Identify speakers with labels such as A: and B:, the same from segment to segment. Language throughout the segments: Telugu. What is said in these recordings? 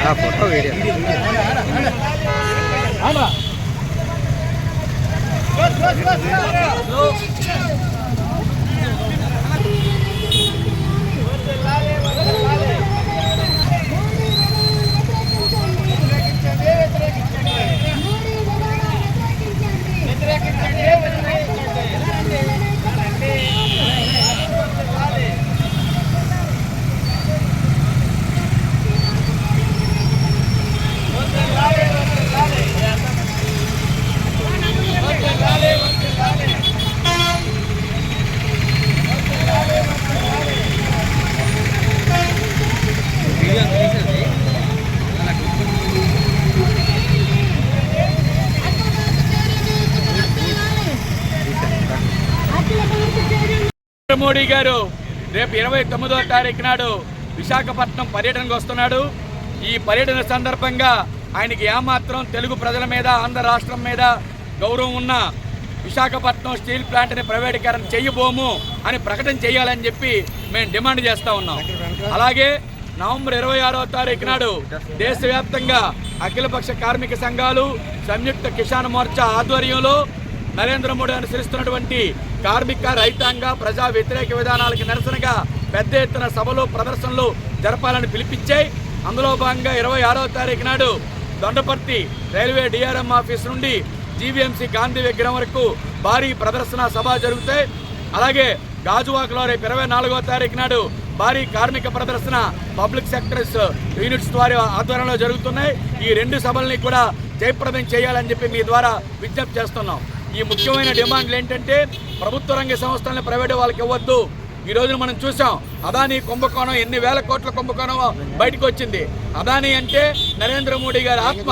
A: ஆ ஃபோட்டோ வீடியோ ஆமா.
B: నరేంద్ర మోడీ గారు రేపు ఇరవై తొమ్మిదో తారీఖు నాడు విశాఖపట్నం పర్యటనకు వస్తున్నాడు. ఈ పర్యటన సందర్భంగా ఆయనకి ఏమాత్రం తెలుగు ప్రజల మీద ఆంధ్ర రాష్ట్రం మీద గౌరవం ఉన్న విశాఖపట్నం స్టీల్ ప్లాంట్ని ప్రైవేటీకరణ చేయబోము అని ప్రకటన చేయాలని చెప్పి మేము డిమాండ్ చేస్తూ ఉన్నాం. అలాగే నవంబర్ ఇరవై ఆరో తారీఖు నాడు దేశవ్యాప్తంగా అఖిలపక్ష కార్మిక సంఘాలు సంయుక్త కిసాన్ మోర్చా ఆధ్వర్యంలో నరేంద్ర మోడీ అనుసరిస్తున్నటువంటి కార్మిక రైతాంగ ప్రజా వ్యతిరేక విధానాలకు నిరసనగా పెద్ద ఎత్తున సభలు ప్రదర్శనలు జరపాలని పిలిపించాయి. అందులో భాగంగా ఇరవై ఆరో తారీఖు నాడు దొండపర్తి రైల్వే డిఆర్ఎం ఆఫీస్ నుండి జీవీఎంసీ గాంధీ విగ్రహం వరకు భారీ ప్రదర్శన సభ జరుగుతాయి. అలాగే గాజువాకలో రేపు ఇరవై నాలుగో తారీఖు నాడు భారీ కార్మిక ప్రదర్శన పబ్లిక్ సెక్టర్స్ యూనిట్స్ ద్వారా ఆధ్వర్యంలో జరుగుతున్నాయి. ఈ రెండు సభల్ని కూడా జయప్రదం చేయాలని చెప్పి మీ ద్వారా విజ్ఞప్తి చేస్తున్నాం. ఈ ముఖ్యమైన డిమాండ్లు ఏంటంటే ప్రభుత్వ రంగ సంస్థలను ప్రైవేట్ వాళ్ళకి ఇవ్వద్దు. ఈ రోజున మనం చూసాం అదానీ కుంభకోణం ఎన్ని వేల కోట్ల కుంభకోణం బయటకు వచ్చింది. అదానీ అంటే నరేంద్ర మోడీ గారి ఆత్మ.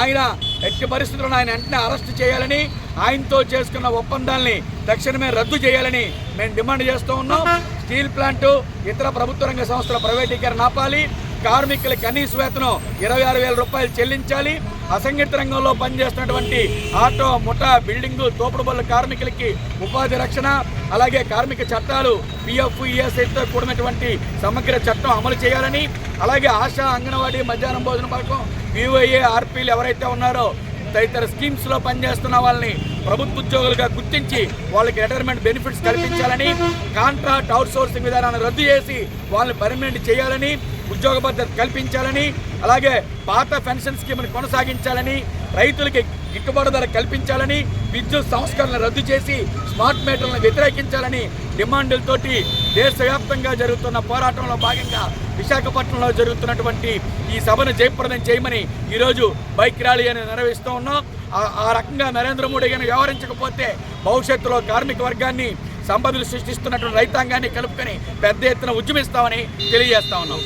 B: ఆయన ఎట్టి పరిస్థితుల్లో ఆయన వెంటనే అరెస్ట్ చేయాలని ఆయనతో చేసుకున్న ఒప్పందాల్ని తక్షణమే రద్దు చేయాలని మేము డిమాండ్ చేస్తూ ఉన్నాం. స్టీల్ ప్లాంటు ఇతర ప్రభుత్వ రంగ సంస్థల ప్రైవేటీకరణ ఆపాలి. కార్మికుల కనీస వేతనం ఇరవై ఆరు వేల రూపాయలు చెల్లించాలి. అసంఘటిత రంగంలో పనిచేస్తున్నటువంటి ఆటో ముఠా బిల్డింగు తోపుడు బళ్ళ కార్మికులకి ఉపాధి రక్షణ అలాగే కార్మిక చట్టాలు పిఎఫ్ ఈఎస్ఐతో కూడినటువంటి సమగ్ర చట్టం అమలు చేయాలని అలాగే ఆశా అంగన్వాడీ మధ్యాహ్నం భోజన పథకం వివైఏ ఆర్పీలు ఎవరైతే ఉన్నారో తదితర స్కీమ్స్లో పనిచేస్తున్న వాళ్ళని ప్రభుత్వ ఉద్యోగులుగా గుర్తించి వాళ్ళకి రిటైర్మెంట్ బెనిఫిట్స్ కల్పించాలని కాంట్రాక్ట్ అవుట్ సోర్సింగ్ విధానాన్ని రద్దు చేసి వాళ్ళని పర్మనెంట్ చేయాలని ఉద్యోగ భద్రత కల్పించాలని అలాగే పాత పెన్షన్ స్కీమ్ని కొనసాగించాలని రైతులకి గిట్టుబాటు ధర కల్పించాలని విద్యుత్ సంస్కరణలు రద్దు చేసి స్మార్ట్ మీటర్లను వ్యతిరేకించాలని డిమాండ్లతోటి దేశవ్యాప్తంగా జరుగుతున్న పోరాటంలో భాగంగా విశాఖపట్నంలో జరుగుతున్నటువంటి ఈ సభను జయప్రదం చేయమని ఈరోజు బైక్ ర్యాలీ అని నిర్వహిస్తూ ఉన్నాం. ఆ- ఆ రకంగా నరేంద్ర మోడీ గారిని వ్యవహరించకపోతే భవిష్యత్తులో కార్మిక వర్గాన్ని సంపదలు సృష్టిస్తున్నటువంటి రైతాంగాన్ని కలుపుకొని పెద్ద ఎత్తున ఉద్యమిస్తామని తెలియజేస్తా ఉన్నాం.